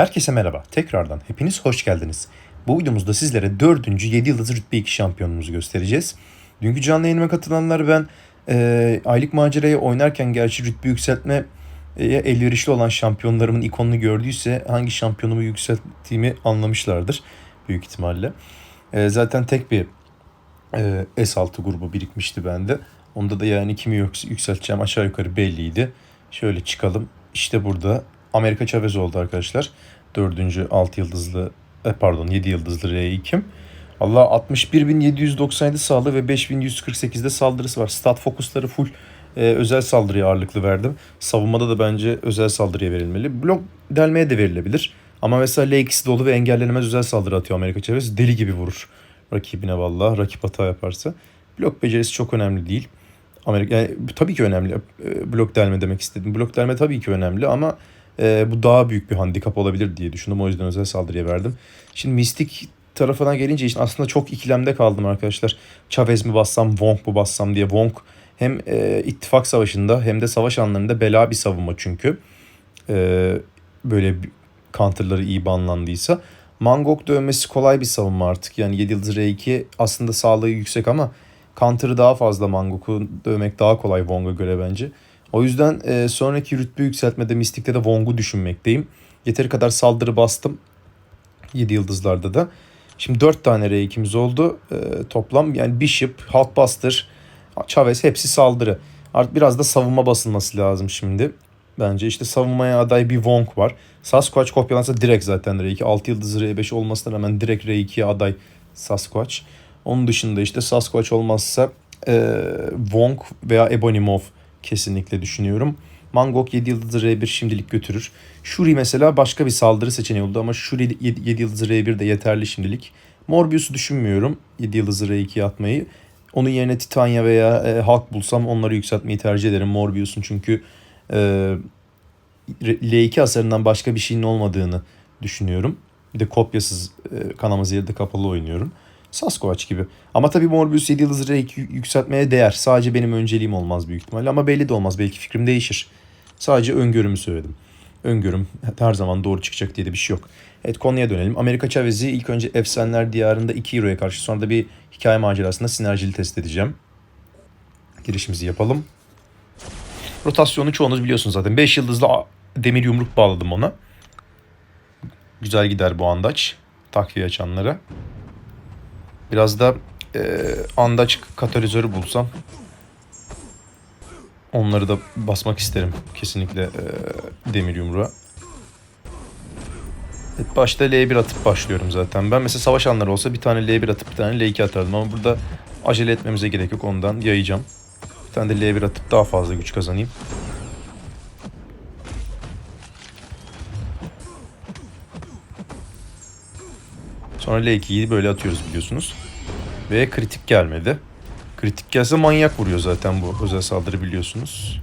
Herkese merhaba. Tekrardan hepiniz hoş geldiniz. Bu videomuzda sizlere 4. 7 yıldız rütbe 2 şampiyonumuzu göstereceğiz. Dünkü canlı yayınıma katılanlar ben e, aylık macerayı oynarken gerçi rütbe yükseltme e, elverişli olan şampiyonlarımın ikonunu gördüyse hangi şampiyonumu yükselttiğimi anlamışlardır büyük ihtimalle. E, zaten tek bir e, S6 grubu birikmişti bende. Onda da yani kimi yük- yükselteceğim aşağı yukarı belliydi. Şöyle çıkalım. İşte burada Amerika Chavez oldu arkadaşlar. Dördüncü 6 yıldızlı e, pardon 7 yıldızlı R2 kim? Allah 61.797 sağlığı ve 5.148'de saldırısı var. Stat fokusları full e, özel saldırıya ağırlıklı verdim. Savunmada da bence özel saldırıya verilmeli. Blok delmeye de verilebilir. Ama mesela L2'si dolu ve engellenemez özel saldırı atıyor Amerika Chavez. Deli gibi vurur rakibine valla. Rakip hata yaparsa. Blok becerisi çok önemli değil. Amerika yani, tabii ki önemli. E, blok delme demek istedim. Blok delme tabii ki önemli ama e, bu daha büyük bir handikap olabilir diye düşündüm. O yüzden özel saldırıya verdim. Şimdi mistik tarafına gelince işte aslında çok ikilemde kaldım arkadaşlar. Chavez mi bassam, Wong mu bassam diye. Wong hem e, ittifak savaşında hem de savaş anlarında bela bir savunma çünkü. E, böyle counterları iyi banlandıysa. Mangok dövmesi kolay bir savunma artık. Yani 7 yıldız R2 aslında sağlığı yüksek ama counter'ı daha fazla Mangok'u dövmek daha kolay Wong'a göre bence. O yüzden e, sonraki rütbe yükseltmede Mystic'te de Wong'u düşünmekteyim. Yeteri kadar saldırı bastım. 7 yıldızlarda da. Şimdi 4 tane R2'miz oldu e, toplam. Yani Bishop, Hulkbuster, Chavez hepsi saldırı. Artık biraz da savunma basılması lazım şimdi. Bence işte savunmaya aday bir Wong var. Sasquatch kopyalansa direkt zaten R2. 6 yıldız R5 olmasına rağmen direkt R2'ye aday Sasquatch. Onun dışında işte Sasquatch olmazsa e, Wong veya Ebonimov kesinlikle düşünüyorum. Mangok 7 yıldız R1 şimdilik götürür. Shuri mesela başka bir saldırı seçeneği oldu ama Shuri 7, 7 yıldız R1 de yeterli şimdilik. Morbius'u düşünmüyorum 7 yıldız R2'ye atmayı. Onun yerine Titania veya e, Hulk bulsam onları yükseltmeyi tercih ederim Morbius'un çünkü e, L2 hasarından başka bir şeyin olmadığını düşünüyorum. Bir de kopyasız e, kanaması yerde kapalı oynuyorum. Sasquatch gibi. Ama tabii Morbius 7 yıldız R2 yükseltmeye değer. Sadece benim önceliğim olmaz büyük ihtimalle ama belli de olmaz. Belki fikrim değişir. Sadece öngörümü söyledim. Öngörüm her zaman doğru çıkacak diye de bir şey yok. Evet konuya dönelim. Amerika Chavez'i ilk önce Efsaneler Diyarı'nda 2 Hero'ya karşı sonra da bir hikaye macerasında sinerjili test edeceğim. Girişimizi yapalım. Rotasyonu çoğunuz biliyorsunuz zaten. 5 yıldızlı demir yumruk bağladım ona. Güzel gider bu andaç. Takviye açanlara. Biraz da e, andaç katalizörü bulsam onları da basmak isterim kesinlikle e, demir yumruğa. Evet, başta L1 atıp başlıyorum zaten. Ben mesela savaş anları olsa bir tane L1 atıp bir tane L2 atardım ama burada acele etmemize gerek yok ondan yayacağım. Bir tane de L1 atıp daha fazla güç kazanayım. Sonra L2'yi böyle atıyoruz biliyorsunuz. Ve kritik gelmedi. Kritik gelse manyak vuruyor zaten bu özel saldırı biliyorsunuz.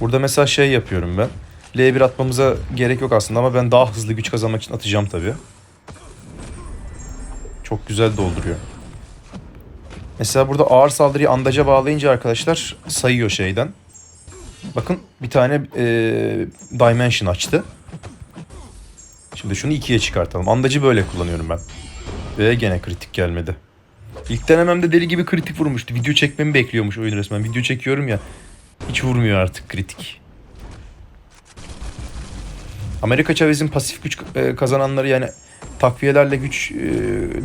Burada mesela şey yapıyorum ben. L1 atmamıza gerek yok aslında ama ben daha hızlı güç kazanmak için atacağım tabii. Çok güzel dolduruyor. Mesela burada ağır saldırıyı andaca bağlayınca arkadaşlar sayıyor şeyden. Bakın bir tane e, dimension açtı. Şimdi şunu ikiye çıkartalım. Andacı böyle kullanıyorum ben. Ve gene kritik gelmedi. İlk denememde deli gibi kritik vurmuştu. Video çekmemi bekliyormuş oyun resmen. Video çekiyorum ya. Hiç vurmuyor artık kritik. Amerika Chavez'in pasif güç e, kazananları yani takviyelerle güç e,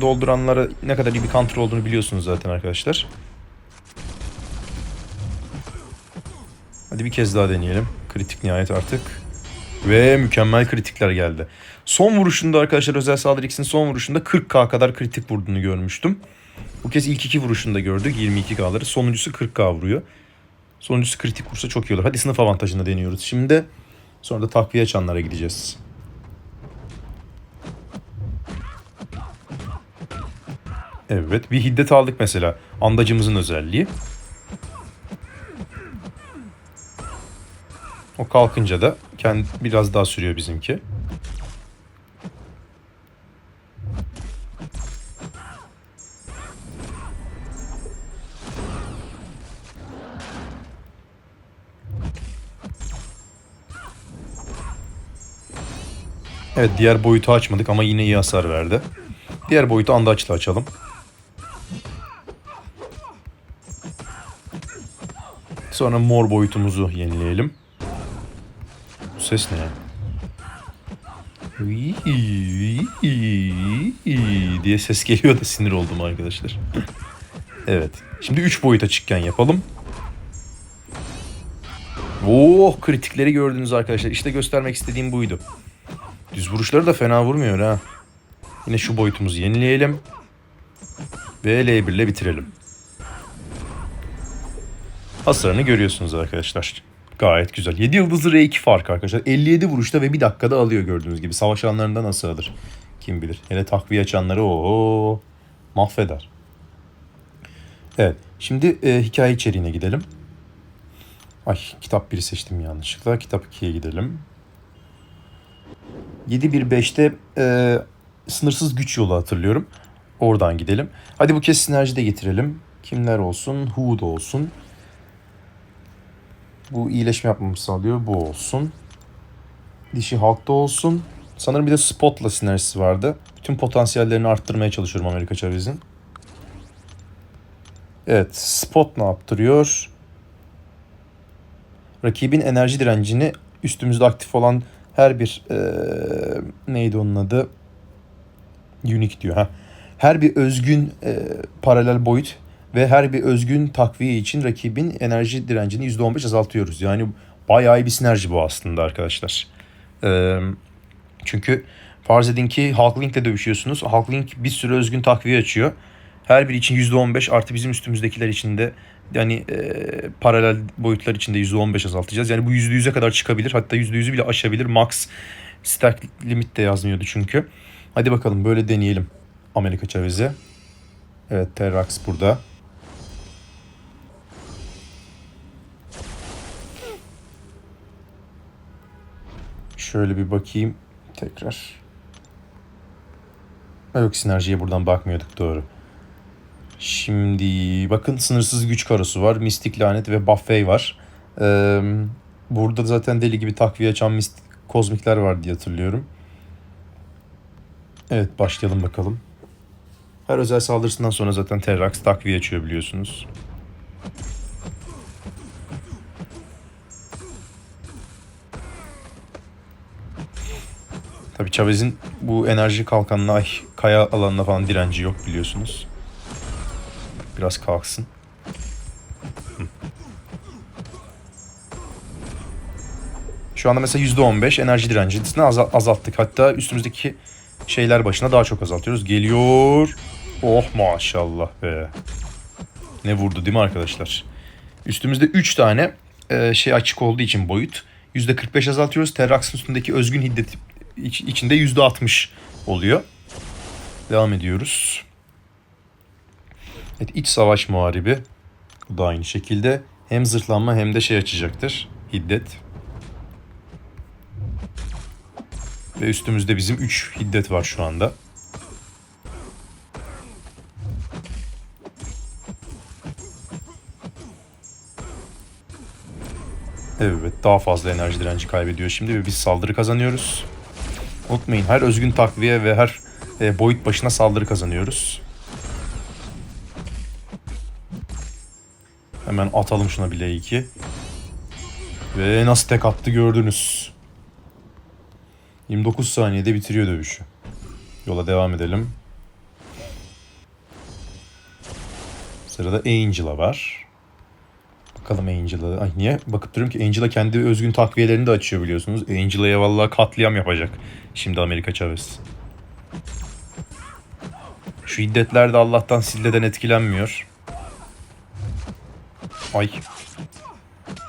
dolduranlara ne kadar iyi bir counter olduğunu biliyorsunuz zaten arkadaşlar. Hadi bir kez daha deneyelim. Kritik nihayet artık. Ve mükemmel kritikler geldi. Son vuruşunda arkadaşlar özel saldırı X'in son vuruşunda 40k kadar kritik vurduğunu görmüştüm. Bu kez ilk iki vuruşunda gördük 22k'ları. Sonuncusu 40k vuruyor. Sonuncusu kritik vursa çok iyi olur. Hadi sınıf avantajını deniyoruz. Şimdi sonra da takviye açanlara gideceğiz. Evet bir hiddet aldık mesela. Andacımızın özelliği. O kalkınca da kendi biraz daha sürüyor bizimki. Evet diğer boyutu açmadık ama yine iyi hasar verdi. Diğer boyutu andaçla açalım. Sonra mor boyutumuzu yenileyelim. Ses ne diye ses geliyor da sinir oldum arkadaşlar. evet. Şimdi 3 boyut açıkken yapalım. Oh kritikleri gördünüz arkadaşlar. İşte göstermek istediğim buydu. Düz vuruşları da fena vurmuyor ha. Yine şu boyutumuzu yenileyelim. Ve L1 ile bitirelim. Hasarını görüyorsunuz arkadaşlar. Gayet güzel. 7 yıldızlı R2 fark arkadaşlar. 57 vuruşta ve bir dakikada alıyor gördüğünüz gibi. Savaş alanlarında nasıl alır? Kim bilir. Hele takviye açanları o mahveder. Evet. Şimdi e, hikaye içeriğine gidelim. Ay kitap 1'i seçtim yanlışlıkla. Kitap 2'ye gidelim. 7.1.5'te e, sınırsız güç yolu hatırlıyorum. Oradan gidelim. Hadi bu kez sinerji de getirelim. Kimler olsun? Hood olsun. Bu iyileşme yapmamı sağlıyor. Bu olsun. Dişi halkta olsun. Sanırım bir de Spot'la sinerjisi vardı. Bütün potansiyellerini arttırmaya çalışıyorum Amerika Chavez'in. Evet. Spot ne yaptırıyor? Rakibin enerji direncini üstümüzde aktif olan her bir ee, neydi onun adı? Unique diyor ha. Her bir özgün e, paralel boyut ve her bir özgün takviye için rakibin enerji direncini %15 azaltıyoruz. Yani bayağı bir sinerji bu aslında arkadaşlar. Ee, çünkü farz edin ki Hulkling ile dövüşüyorsunuz. Hulkling bir sürü özgün takviye açıyor. Her biri için %15 artı bizim üstümüzdekiler için de yani e, paralel boyutlar içinde %15 azaltacağız. Yani bu %100'e kadar çıkabilir. Hatta %100'ü bile aşabilir. Max stack limit de yazmıyordu çünkü. Hadi bakalım böyle deneyelim Amerika Chavez'i. Evet Terrax burada. Şöyle bir bakayım tekrar. Yok sinerjiye buradan bakmıyorduk doğru. Şimdi bakın sınırsız güç karosu var. Mistik lanet ve Buffet var. Ee, burada zaten deli gibi takviye açan mistik kozmikler var diye hatırlıyorum. Evet başlayalım bakalım. Her özel saldırısından sonra zaten Terrax takviye açıyor biliyorsunuz. Tabii Chavez'in bu enerji kalkanına, ay, kaya alanına falan direnci yok biliyorsunuz. Biraz kalksın. Şu anda mesela %15 enerji direncisini azalttık. Hatta üstümüzdeki şeyler başına daha çok azaltıyoruz. Geliyor. Oh maşallah be. Ne vurdu değil mi arkadaşlar? Üstümüzde 3 tane e, şey açık olduğu için boyut. %45 azaltıyoruz. Terrax'ın üstündeki özgün hiddet iç, içinde %60 oluyor. Devam ediyoruz. Evet, iç savaş muharibi. Bu da aynı şekilde hem zırhlanma hem de şey açacaktır. Hiddet. Ve üstümüzde bizim 3 hiddet var şu anda. Evet daha fazla enerji direnci kaybediyor şimdi ve biz saldırı kazanıyoruz. Unutmayın her özgün takviye ve her e, boyut başına saldırı kazanıyoruz. Hemen atalım şuna bile 2 Ve nasıl tek attı gördünüz. 29 saniyede bitiriyor dövüşü. Yola devam edelim. Sırada Angela var. Bakalım Angel'a. Ay niye? Bakıp duruyorum ki Angela kendi özgün takviyelerini de açıyor biliyorsunuz. Angela'ya vallahi katliam yapacak. Şimdi Amerika Chavez. Şu hiddetler de Allah'tan silleden etkilenmiyor. Ay.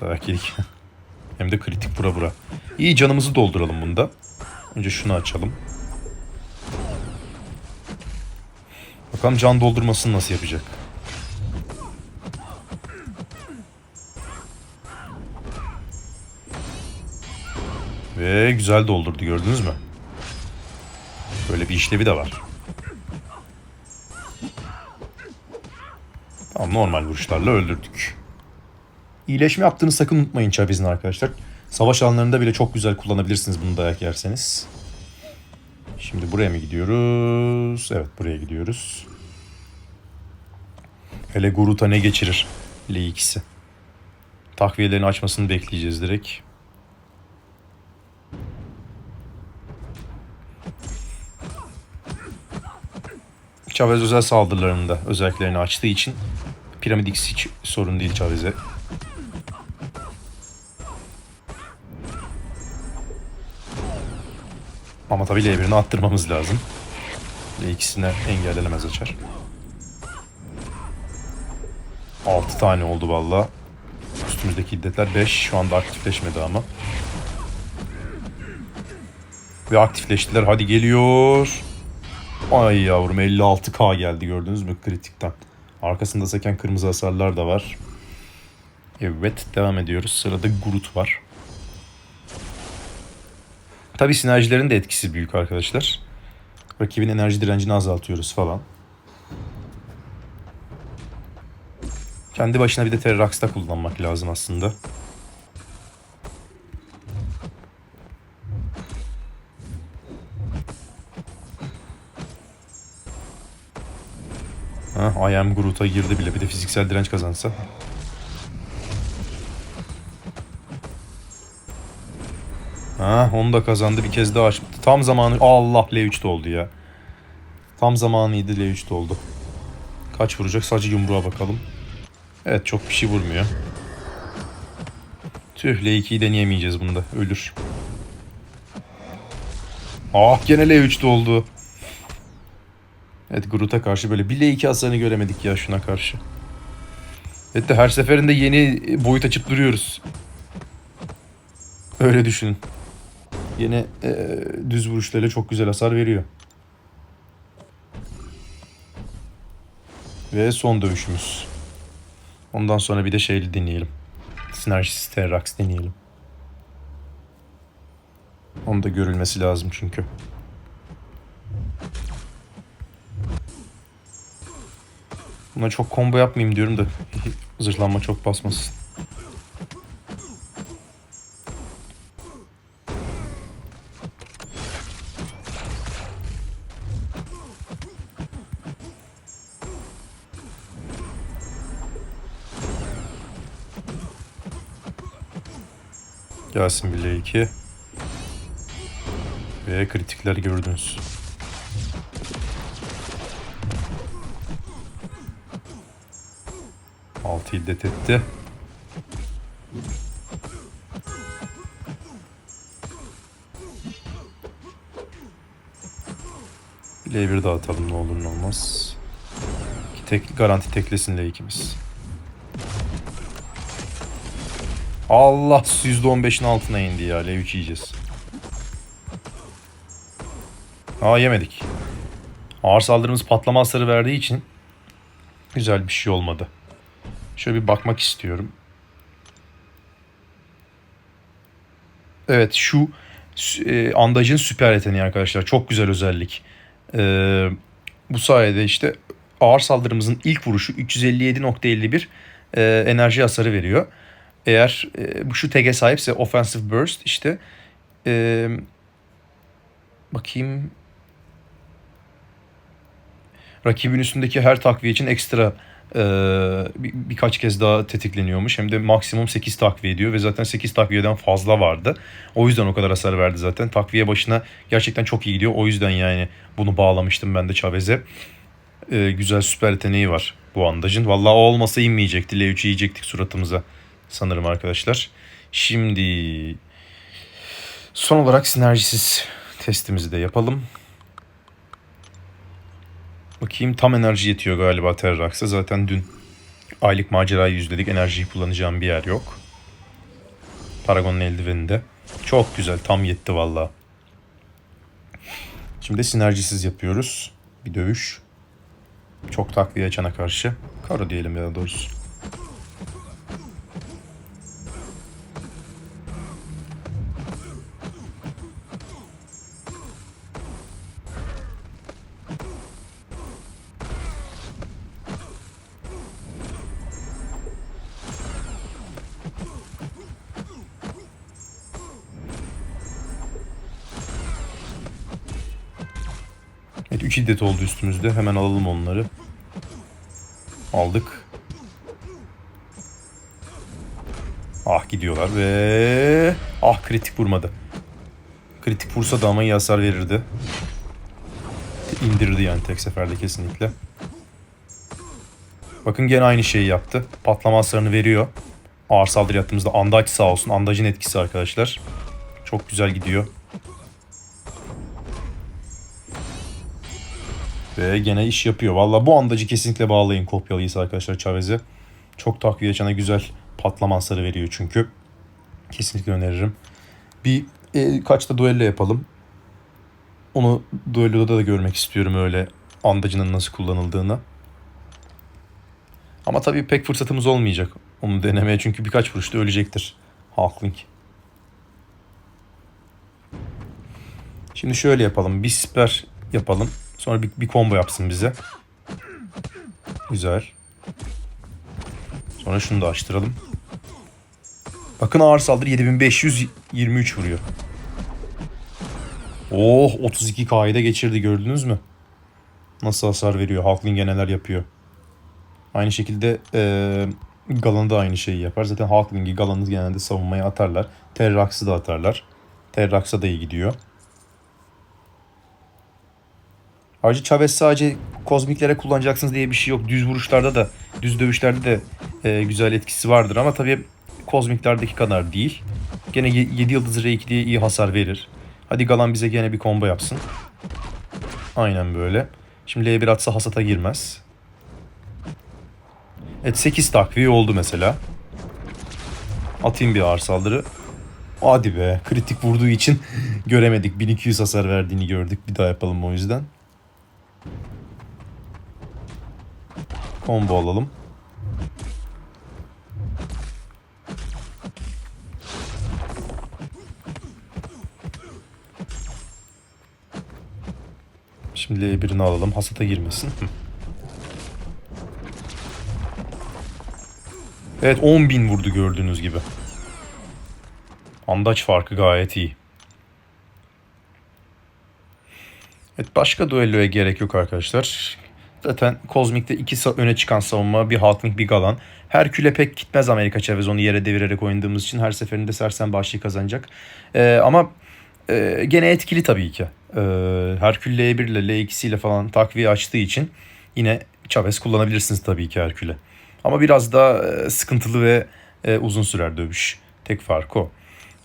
Dayak yedik. Hem de kritik bura bura. İyi canımızı dolduralım bunda. Önce şunu açalım. Bakalım can doldurmasını nasıl yapacak. Ve güzel doldurdu gördünüz mü? Böyle bir işlevi de var. Tamam normal vuruşlarla öldürdük. İyileşme yaptığını sakın unutmayın Chavez'in arkadaşlar. Savaş alanlarında bile çok güzel kullanabilirsiniz bunu dayak yerseniz. Şimdi buraya mı gidiyoruz? Evet buraya gidiyoruz. Hele Gurut'a ne geçirir? L2'si. Takviyelerini açmasını bekleyeceğiz direkt. Chavez özel saldırılarında özelliklerini açtığı için Piramid X hiç sorun değil Chavez'e. Ama tabii L1'ini attırmamız lazım. L2'sine engellenemez açar. 6 tane oldu valla. Üstümüzdeki hiddetler 5. Şu anda aktifleşmedi ama. Ve aktifleştiler. Hadi geliyor. Ay yavrum 56k geldi gördünüz mü kritikten. Arkasında seken kırmızı hasarlar da var. Evet devam ediyoruz. Sırada Groot var. Tabi sinerjilerin de etkisi büyük arkadaşlar. Rakibin enerji direncini azaltıyoruz falan. Kendi başına bir de Terrax'ta kullanmak lazım aslında. Ha, I am Groot'a girdi bile. Bir de fiziksel direnç kazansa. Ha, onu da kazandı. Bir kez daha açtı. Tam zamanı... Allah L3'te oldu ya. Tam zamanıydı L3'te oldu. Kaç vuracak? Sadece yumruğa bakalım. Evet çok bir şey vurmuyor. Tüh L2'yi deneyemeyeceğiz bunda. Ölür. Ah gene L3'te oldu. Evet Groot'a karşı böyle bir L2 hasarını göremedik ya şuna karşı. Evet de her seferinde yeni boyut açıp duruyoruz. Öyle düşünün. Yine e, düz vuruşlarıyla çok güzel hasar veriyor. Ve son dövüşümüz. Ondan sonra bir de şeyli deneyelim. Synergis Terrax deneyelim. Onun da görülmesi lazım çünkü. Buna çok combo yapmayayım diyorum da zırhlanma çok basmasın. Gelsin bile 2. Ve kritikler gördünüz. İddet etti. Bileği bir dağıtalım ne olur ne olmaz. Tek, garanti teklesin L2'miz. Allah %15'in altına indi ya. L3 yiyeceğiz. Aa yemedik. Ağır saldırımız patlama hasarı verdiği için güzel bir şey olmadı. Şöyle bir bakmak istiyorum. Evet şu e, andajın süper yeteneği arkadaşlar. Çok güzel özellik. Ee, bu sayede işte ağır saldırımızın ilk vuruşu 357.51 e, enerji hasarı veriyor. Eğer e, bu şu tag'e sahipse offensive burst işte e, bakayım rakibin üstündeki her takviye için ekstra e, bir, birkaç kez daha tetikleniyormuş. Hem de maksimum 8 takviye ediyor ve zaten 8 takviyeden fazla vardı. O yüzden o kadar hasar verdi zaten. Takviye başına gerçekten çok iyi gidiyor. O yüzden yani bunu bağlamıştım ben de Chavez'e. E, güzel süper yeteneği var bu andajın. Vallahi o olmasa inmeyecekti. L3'ü yiyecektik suratımıza sanırım arkadaşlar. Şimdi son olarak sinerjisiz testimizi de yapalım. Bakayım tam enerji yetiyor galiba Terrax'a. Zaten dün aylık macerayı yüzledik. Enerjiyi kullanacağım bir yer yok. Paragon'un eldiveninde. Çok güzel. Tam yetti valla. Şimdi sinerjisiz yapıyoruz. Bir dövüş. Çok takviye açana karşı. Karo diyelim ya doğrusu. Evet 3 iddet oldu üstümüzde. Hemen alalım onları. Aldık. Ah gidiyorlar ve ah kritik vurmadı. Kritik vursa da ama iyi hasar verirdi. İndirirdi yani tek seferde kesinlikle. Bakın gene aynı şeyi yaptı. Patlama hasarını veriyor. Ağır saldırı yaptığımızda andaç sağ olsun. Andacın etkisi arkadaşlar. Çok güzel gidiyor. Ve gene iş yapıyor. Valla bu andacı kesinlikle bağlayın kopyalıysa arkadaşlar Chavez'e. Çok takviye çana güzel patlama hasarı veriyor çünkü. Kesinlikle öneririm. Bir e, kaçta duello yapalım. Onu duelloda da görmek istiyorum öyle andacının nasıl kullanıldığını. Ama tabii pek fırsatımız olmayacak onu denemeye çünkü birkaç vuruşta ölecektir Halkling. Şimdi şöyle yapalım. Bir siper yapalım. Sonra bir, bir combo yapsın bize. Güzel. Sonra şunu da açtıralım. Bakın ağır saldırı 7523 vuruyor. Oh 32 K'yı da geçirdi gördünüz mü? Nasıl hasar veriyor? Halkling neler yapıyor. Aynı şekilde ee, Galan da aynı şeyi yapar. Zaten Halkling'i Galan'ı genelde savunmaya atarlar. Terrax'ı da atarlar. Terrax'a da iyi gidiyor. Ayrıca Chavez sadece kozmiklere kullanacaksınız diye bir şey yok. Düz vuruşlarda da, düz dövüşlerde de e, güzel etkisi vardır ama tabii kozmiklerdeki kadar değil. Gene 7 yıldız R2 diye iyi hasar verir. Hadi Galan bize gene bir combo yapsın. Aynen böyle. Şimdi L1 atsa hasata girmez. Evet 8 takviye oldu mesela. Atayım bir ağır saldırı. Hadi be kritik vurduğu için göremedik. 1200 hasar verdiğini gördük. Bir daha yapalım o yüzden. Combo alalım. Şimdi birini alalım. Hasata girmesin. Evet 10.000 vurdu gördüğünüz gibi. Andaç farkı gayet iyi. Evet başka duelloya gerek yok arkadaşlar. Zaten Kozmik'te iki öne çıkan savunma bir Halkling bir Galan. Herkül'e pek gitmez Amerika Chavez onu yere devirerek oynadığımız için her seferinde Sersen başlığı kazanacak. Ee, ama e, gene etkili tabii ki. Ee, Herkül L1 ile L2 ile falan takviye açtığı için yine Chavez kullanabilirsiniz tabii ki Herkül'e. Ama biraz daha e, sıkıntılı ve e, uzun sürer dövüş. Tek fark o.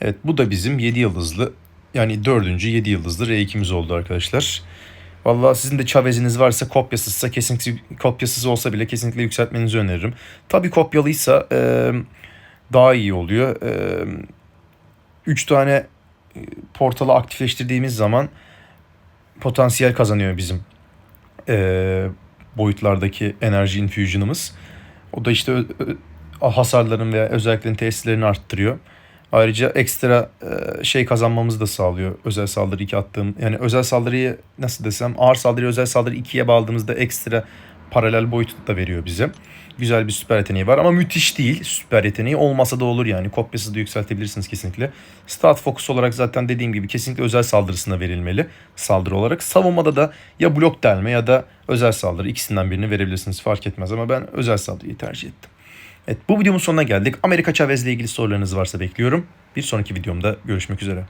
Evet bu da bizim 7 yıldızlı yani 4. 7 yıldızlı R2'miz oldu arkadaşlar. Vallahi sizin de Chavez'iniz varsa kopyasızsa kesinlikle kopyasız olsa bile kesinlikle yükseltmenizi öneririm. Tabii kopyalıysa e, daha iyi oluyor. 3 e, tane portalı aktifleştirdiğimiz zaman potansiyel kazanıyor bizim e, boyutlardaki enerji infusion'ımız. O da işte hasarların veya özelliklerin tesislerini arttırıyor. Ayrıca ekstra şey kazanmamızı da sağlıyor. Özel saldırı 2 attığım yani özel saldırıyı nasıl desem ağır saldırı özel saldırı 2'ye bağladığımızda ekstra paralel boyutu da veriyor bize. Güzel bir süper yeteneği var ama müthiş değil. Süper yeteneği olmasa da olur yani. Kopyası da yükseltebilirsiniz kesinlikle. Stat Focus olarak zaten dediğim gibi kesinlikle özel saldırısına verilmeli. Saldırı olarak. Savunmada da ya blok delme ya da özel saldırı ikisinden birini verebilirsiniz. Fark etmez ama ben özel saldırıyı tercih ettim. Evet bu videomun sonuna geldik. Amerika Chavez ile ilgili sorularınız varsa bekliyorum. Bir sonraki videomda görüşmek üzere.